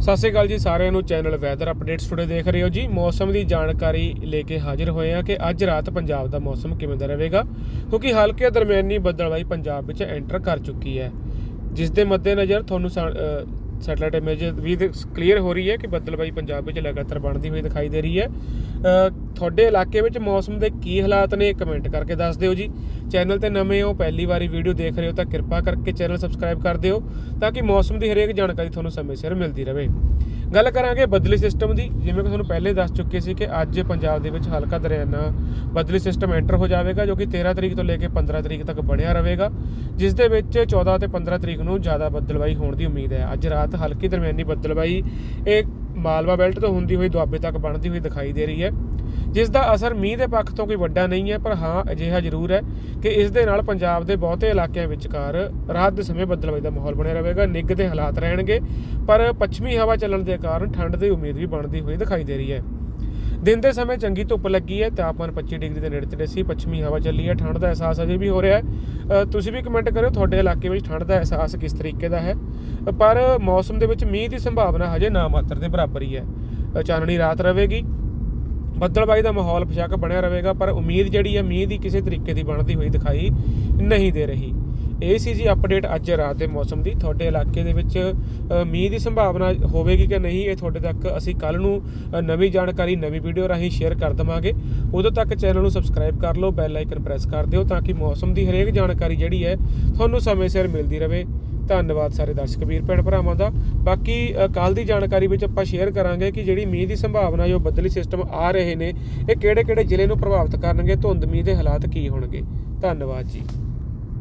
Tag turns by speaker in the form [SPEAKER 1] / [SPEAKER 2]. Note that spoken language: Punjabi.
[SPEAKER 1] ਸਤਿ ਸ਼੍ਰੀ ਅਕਾਲ ਜੀ, ਸਾਰਿਆਂ ਨੂੰ ਚੈਨਲ ਵੈਦਰ ਅਪਡੇਟਸ ਟੁਡੇ ਦੇਖ ਰਹੇ ਹੋ ਜੀ। ਮੌਸਮ ਦੀ ਜਾਣਕਾਰੀ ਲੈ ਕੇ ਹਾਜ਼ਰ ਹੋਏ ਆ ਕਿ ਅੱਜ ਰਾਤ ਪੰਜਾਬ ਦਾ ਮੌਸਮ ਕਿਵੇਂ ਦਾ ਰਹੇਗਾ, ਕਿਉਂਕਿ ਹਲਕੇ ਦਰਮਿਆਨੀ ਬੱਦਲਵਾਈ ਪੰਜਾਬ ਵਿੱਚ ਐਂਟਰ ਕਰ ਚੁੱਕੀ ਹੈ। ਜਿਸ ਦੇ ਮੱਦੇਨਜ਼ਰ ਤੁਹਾਨੂੰ ਸੈਟਲਾਈਟ ਇਮੇਜ ਵੀ ਕਲੀਅਰ ਹੋ ਰਹੀ ਹੈ ਕਿ ਬੱਦਲਵਾਈ ਪੰਜਾਬ ਵਿੱਚ ਲਗਾਤਾਰ ਬਣਦੀ ਹੋਈ ਦਿਖਾਈ ਦੇ ਰਹੀ ਹੈ। ਤੁਹਾਡੇ ਇਲਾਕੇ ਵਿੱਚ ਮੌਸਮ ਦੇ ਕੀ ਹਾਲਾਤ ਨੇ ਕਮੈਂਟ ਕਰਕੇ ਦੱਸ ਦਿਓ ਜੀ। ਚੈਨਲ ਤੇ ਨਵੇਂ ਹੋ, ਪਹਿਲੀ ਵਾਰੀ ਵੀਡੀਓ ਦੇਖ ਰਹੇ ਹੋ ਤਾਂ ਕਿਰਪਾ ਕਰਕੇ ਚੈਨਲ ਸਬਸਕ੍ਰਾਈਬ ਕਰ ਦਿਓ ਤਾਂ ਕਿ ਮੌਸਮ ਦੀ ਹਰੇਕ ਜਾਣਕਾਰੀ ਤੁਹਾਨੂੰ ਸਮੇਂ ਸਿਰ ਮਿਲਦੀ ਰਹੇ। ਗੱਲ ਕਰਾਂਗੇ ਬਦਲੀ ਸਿਸਟਮ ਦੀ। ਜਿਵੇਂ ਕਿ ਤੁਹਾਨੂੰ ਪਹਿਲੇ ਦੱਸ ਚੁੱਕੇ ਸੀ ਕਿ ਅੱਜ ਪੰਜਾਬ ਦੇ ਵਿੱਚ ਹਲਕਾ ਦਰਿਆਨਾ ਬਦਲੀ ਸਿਸਟਮ ਐਂਟਰ ਹੋ ਜਾਵੇਗਾ, ਜੋ ਕਿ 13 ਤਰੀਕ ਤੋਂ ਲੈ ਕੇ 15 ਤਰੀਕ ਤੱਕ ਬਣਿਆ ਰਹੇਗਾ, ਜਿਸ ਦੇ ਵਿੱਚ 14 ਤੇ 15 ਤਰੀਕ ਨੂੰ ਜ਼ਿਆਦਾ ਬੱਦਲਵਾਈ ਹੋਣ ਦੀ ਉਮੀਦ ਹੈ। ਅੱਜ ਰਾਤ ਹਲਕੀ ਦਰਮਿਆਨੀ ਬੱਦਲਵਾਈ, ਇਹ ਮਾਲਵਾ ਬੈਲਟ ਤੋਂ ਹੁੰਦੀ ਹੋਈ ਦੁਆਬੇ ਤੱਕ ਬਣਦੀ ਹੋਈ ਦਿਖਾਈ ਦੇ ਰਹੀ ਹੈ। ਜਿਸ ਦਾ ਅਸਰ ਮੀਂਹ ਦੇ ਪੱਖ ਤੋਂ ਕੋਈ ਵੱਡਾ ਨਹੀਂ ਹੈ, ਪਰ ਹਾਂ, ਅਜਿਹਾ ਜ਼ਰੂਰ ਹੈ ਕਿ ਇਸ ਦੇ ਨਾਲ ਪੰਜਾਬ ਦੇ ਬਹੁਤੇ ਇਲਾਕਿਆਂ ਵਿਚਕਾਰ ਰਾਤ ਦੇ ਸਮੇਂ ਬੱਦਲਵਾਈ ਦਾ ਮਾਹੌਲ ਬਣਿਆ ਰਹੇਗਾ। ਨਿੱਘ ਦੇ ਹਾਲਾਤ ਰਹਿਣਗੇ, ਪਰ ਪੱਛਮੀ ਹਵਾ ਚੱਲਣ ਦੇ ਕਾਰਨ ਠੰਡ ਦੀ ਉਮੀਦ ਵੀ ਬਣਦੀ ਹੋਈ ਦਿਖਾਈ ਦੇ ਰਹੀ ਹੈ। ਦਿਨ ਦੇ ਸਮੇਂ ਚੰਗੀ ਧੁੱਪ ਲੱਗੀ ਹੈ ਤਾਪਮਾਨ 25 ਡਿਗਰੀ ਦੇ ਨੇੜੇ ਤੇੜੇ ਸੀ, ਪੱਛਮੀ ਹਵਾ ਚੱਲੀ ਹੈ, ਠੰਡ ਦਾ ਅਹਿਸਾਸ ਅਜੇ ਵੀ ਹੋ ਰਿਹਾ ਹੈ। ਤੁਸੀਂ ਵੀ ਕਮੈਂਟ ਕਰਿਓ, ਤੁਹਾਡੇ ਇਲਾਕੇ ਵਿੱਚ ਠੰਡ ਦਾ ਅਹਿਸਾਸ ਕਿਸ ਤਰੀਕੇ ਦਾ ਹੈ? ਪਰ ਮੌਸਮ ਦੇ ਵਿੱਚ ਮੀਂਹ ਦੀ ਸੰਭਾਵਨਾ ਹਜੇ ਨਾ ਮਾਤਰ ਦੇ ਬਰਾਬਰ ਹੀ ਹੈ। ਚਾਨਣੀ ਰਾਤ ਰਹੇਗੀ ਬੱਦਲਬਾਈ ਦਾ ਮਾਹੌਲ ਬੇਸ਼ੱਕ ਬਣਿਆ ਰਹੇਗਾ, ਪਰ ਉਮੀਦ ਜਿਹੜੀ ਹੈ, ਮੀਂਹ ਦੀ ਕਿਸੇ ਤਰੀਕੇ ਦੀ ਬਣਦੀ ਹੋਈ ਦਿਖਾਈ ਨਹੀਂ ਦੇ ਰਹੀ। ਇਹ ਸੀ ਜੀ ਅਪਡੇਟ ਅੱਜ ਰਾਤ ਦੇ ਮੌਸਮ ਦੀ। ਤੁਹਾਡੇ ਇਲਾਕੇ ਦੇ ਵਿੱਚ ਮੀਂਹ ਦੀ ਸੰਭਾਵਨਾ ਹੋਵੇਗੀ ਕਿ ਨਹੀਂ, ਇਹ ਤੁਹਾਡੇ ਤੱਕ ਅਸੀਂ ਕੱਲ ਨੂੰ ਨਵੀਂ ਜਾਣਕਾਰੀ, ਨਵੀਂ ਵੀਡੀਓ ਰਾਹੀਂ ਸ਼ੇਅਰ ਕਰ ਦਵਾਂਗੇ। ਉਦੋਂ ਤੱਕ ਚੈਨਲ ਨੂੰ ਸਬਸਕ੍ਰਾਈਬ ਕਰ ਲਓ ਬੈਲ ਆਈਕਨ ਪ੍ਰੈਸ ਕਰ ਦਿਓ ਤਾਂ ਕਿ ਮੌਸਮ ਦੀ ਹਰੇਕ ਜਾਣਕਾਰੀ ਜਿਹੜੀ ਹੈ, ਤੁਹਾਨੂੰ ਸਮੇਂ ਸਿਰ ਮਿਲਦੀ ਰਹੇ। ਧੰਨਵਾਦ ਸਾਰੇ ਦਰਸ਼ਕ ਵੀਰ ਭੈਣ ਭਰਾਵਾਂ ਦਾ। ਬਾਕੀ ਕੱਲ ਦੀ ਜਾਣਕਾਰੀ ਵਿੱਚ ਆਪਾਂ ਸ਼ੇਅਰ ਕਰਾਂਗੇ ਕਿ ਜਿਹੜੀ ਮੀਂਹ ਦੀ ਸੰਭਾਵਨਾ ਜੋ ਬੱਦਲੀ ਸਿਸਟਮ ਆ ਰਹੇ ਨੇ, ਇਹ ਕਿਹੜੇ ਕਿਹੜੇ ਜ਼ਿਲ੍ਹੇ ਨੂੰ ਪ੍ਰਭਾਵਿਤ ਕਰਨਗੇ, ਧੁੰਦ ਮੀਂਹ ਦੇ ਹਾਲਾਤ ਕੀ ਹੋਣਗੇ। ਧੰਨਵਾਦ ਜੀ।